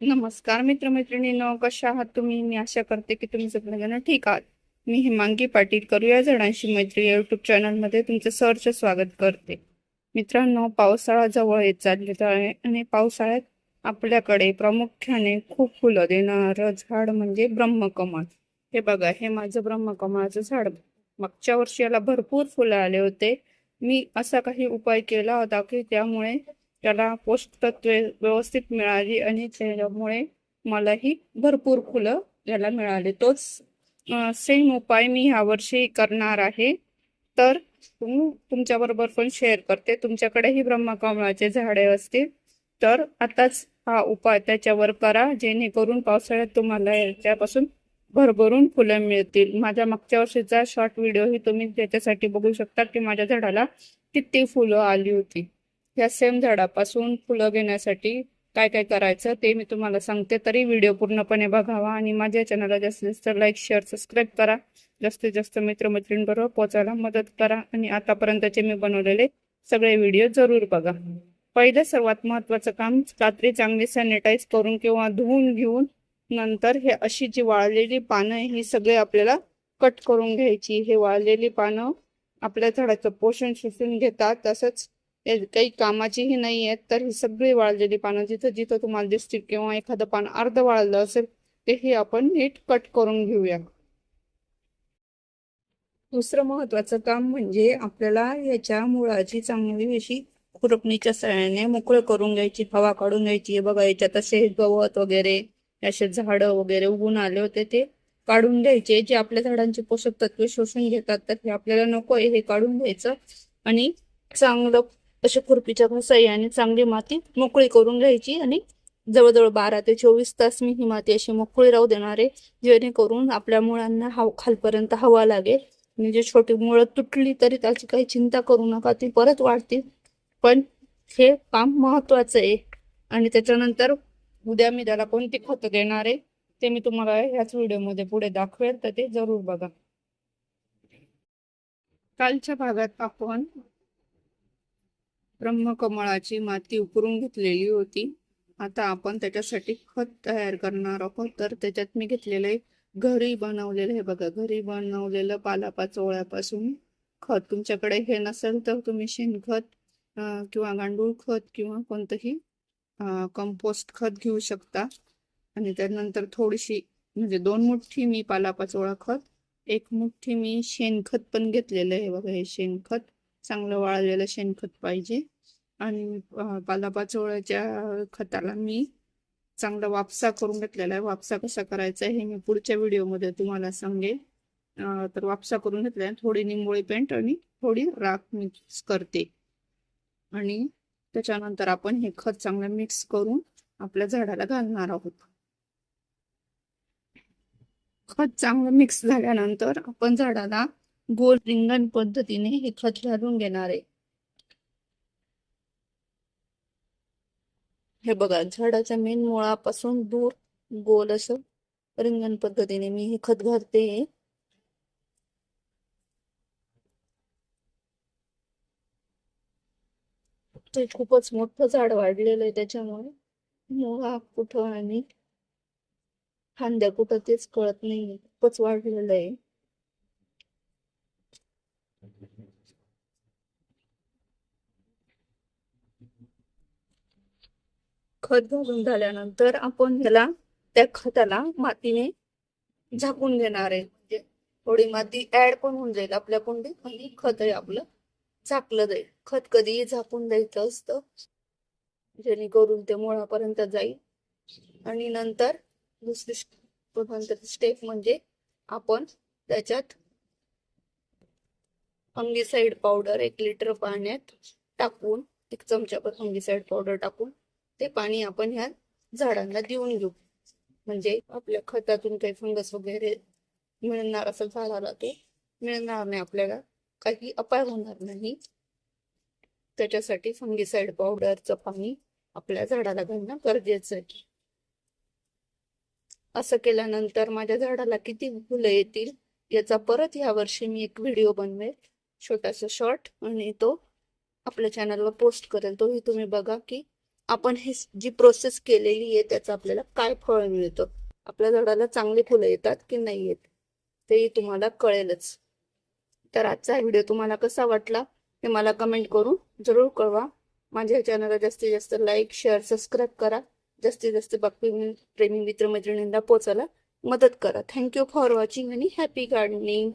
नमस्कार मित्रमैत्रिणींनो कशा आहात तुम्ही? मी आशा करते की तुम्ही सगळेजण ठीक आहात. मी हिमांगी पाटील करूया झाडांशी मैत्री युट्यूब चॅनलमध्ये तुमचं सहर्ष स्वागत करते. मित्रांनो पावसाळा जवळ येत चाललेला आहे आणि पावसाळ्यात आपल्याकडे प्रामुख्याने खूप फुलं देणारं झाड म्हणजे ब्रह्मकमळ. हे बघा हे माझं ब्रह्मकमळाचं झाड. मागच्या वर्षी याला भरपूर फुलं आले होते. मी असा काही उपाय केला होता की त्यामुळे त्याला पोषक तत्वे व्यवस्थित मिळाली आणि त्याच्यामुळे मलाही भरपूर फुलं याला मिळाले. तोच सेम उपाय मी ह्यावर्षी करणार आहे. तर तुमच्याबरोबर पण शेअर करते. तुमच्याकडेही ब्रह्मकमळाचे झाडे असतील. तर आताच हा उपाय त्याच्यावर करा. जेणेकरून पावसाळ्यात तुम्हाला याच्यापासून भरभरून फुलं मिळतील. माझ्या मागच्या वर्षीचा शॉर्ट व्हिडिओही तुम्ही त्याच्यासाठी बघू शकता की माझ्या झाडाला किती फुलं आली होती. या सेम झाडापासून फुलं घेण्यासाठी काय काय करायचं ते मी तुम्हाला सांगते. तरी व्हिडिओ पूर्णपणे बघावा आणि माझ्या चॅनलला जास्तीत जास्त लाईक शेअर सबस्क्राईब करा. जास्तीत जास्त मित्रमैत्रिणींबरोबर पोचायला मदत करा आणि आतापर्यंतचे मी बनवलेले सगळे व्हिडिओ जरूर बघा. पहिलं सर्वात महत्त्वाचं काम कात्री चांगली सॅनिटाईज करून किंवा धुवून घेऊन नंतर हे अशी जी वाळलेली पानं ही सगळे आपल्याला कट करून घ्यायची. हे वाळलेली पानं आपल्या झाडाचं पोषण शोषून घेतात. तसंच काही कामाचीही नाही आहेत तर ही सगळी वाळलेली पानं जिथं जिथं तुम्हाला दिसतील किंवा एखादं पान अर्ध वाळलं असेल तेही आपण नीट कट करून घेऊया. दुसरं महत्वाचं काम म्हणजे आपल्याला याच्या मुळाची चांगली अशी खुरपणीच्या सहाय्याने मोकळं करून घ्यायची हवा काढून घ्यायची. बघा याच्यात असे गवत वगैरे असे झाडं वगैरे उगून आले होते ते काढून घ्यायचे. जे आपल्या झाडांचे पोषक तत्वे शोषून घेतात तर हे आपल्याला नको आहे हे काढून घ्यायचं. आणि चांगलं अशा खुरपीच्या सह्याने चांगली माती मोकळी करून घ्यायची आणि जवळजवळ बारा ते चोवीस तास मी ही माती अशी मोकळी राहू देणार आहे. जेणेकरून आपल्या मुळांना हव खालपर्यंत हवा लागेल. आणि जे छोटी मुळं तुटली तरी त्याची काही चिंता करू नका ती परत वाढतील. पण हे काम महत्वाचं आहे. आणि त्याच्यानंतर उद्या मी त्याला कोणती खतं देणार आहे ते मी तुम्हाला ह्याच व्हिडिओमध्ये पुढे दाखवेल तर ते जरूर बघा. कालच्या भागात आपण ब्रह्मकमळाची माती उकरून घेतलेली होती. आता आपण त्याच्यासाठी खत तयार करणार आहोत. तर त्याच्यात मी घेतलेलं आहे घरी बनवलेलं हे बघा. घरी बनवलेलं पालापाचोळ्यापासून खत. तुमच्याकडे हे नसेल तर तुम्ही शेणखत किंवा गांडूळ खत किंवा कोणतंही कंपोस्ट खत घेऊ शकता. आणि त्यानंतर थोडीशी म्हणजे दोन मुठ्ठी मी पालापाचोळा खत एक मुठ्ठी मी शेणखत पण घेतलेलं आहे बघा. हे शेणखत चांगलं वाळलेलं शेणखत पाहिजे. आणि पालापाचोळ्याच्या खताला मी चांगला वापसा करून घेतलेला आहे. वापसा कसा करायचा हे मी पुढच्या व्हिडिओमध्ये तुम्हाला सांगेन. तर वापसा करून घेतला आहे थोडी निंबोळी पेंट आणि थोडी राख मिक्स करते. आणि त्याच्यानंतर आपण हे खत चांगलं मिक्स करून आपल्या झाडाला घालणार आहोत. खत चांगलं मिक्स झाल्यानंतर आपण झाडाला गोल रिंगण पद्धतीने हे खत घालून घेणार आहे. हे बघा झाडाच्या मेन मुळापासून दूर गोल असं रिंगण पद्धतीने मी हे खत घालते. ते खूपच मोठं झाड वाढलेलं आहे त्याच्यामुळे मुळा कुठं आणि फांद्या कुठं तेच कळत नाही खूपच वाढलेलं आहे. खत घालून झाल्यानंतर आपण ह्याला त्या खताला मातीने झाकून घेणार आहे. म्हणजे थोडी माती ऍड पण होऊन जाईल आपल्या कुंडीत आणि खत आहे आपलं झाकलं जाईल. खत कधीही झाकून द्यायचं असतं जेणेकरून ते मुळापर्यंत जाईल. आणि नंतर दुसरी नंतर स्टेप म्हणजे आपण त्याच्यात फंगीसाईड पावडर एक लिटर पाण्यात टाकून एक चमचाभर फंगीसाईड पावडर टाकून ते पाणी आपण ह्या झाडांना देऊन घेऊ. म्हणजे आपल्या खतातून काही फंगस वगैरे मिळणार असं झाडाला ते मिळणार नाही आपल्याला. काही अपाय होणार नाही. त्याच्यासाठी फंगीसाईड पावडरचं पाणी आपल्या झाडाला घालणं गरजेचं आहे. असं केल्यानंतर माझ्या झाडाला किती फुलं येतील याचा परत या वर्षी मी एक व्हिडिओ बनवेल. छोटासा शॉर्ट आणि तो आपल्या चॅनलवर पोस्ट करेल. तोही तुम्ही बघा की आपण हे जी प्रोसेस केलेली आहे त्याचं आपल्याला काय फळ मिळतं? आपल्या झाडाला चांगली फुलं येतात की नाही येत? तेही तुम्हाला कळेलच. तर आजचा व्हिडिओ तुम्हाला कसा वाटला हे मला कमेंट करून जरूर कळवा. माझ्या चॅनलला जास्तीत जास्त लाईक शेअर सबस्क्राईब करा. जास्तीत जास्त बाकी प्रेमी मित्रमैत्रिणींना पोचायला मदत करा. थँक्यू फॉर वॉचिंग आणि हॅपी गार्डनिंग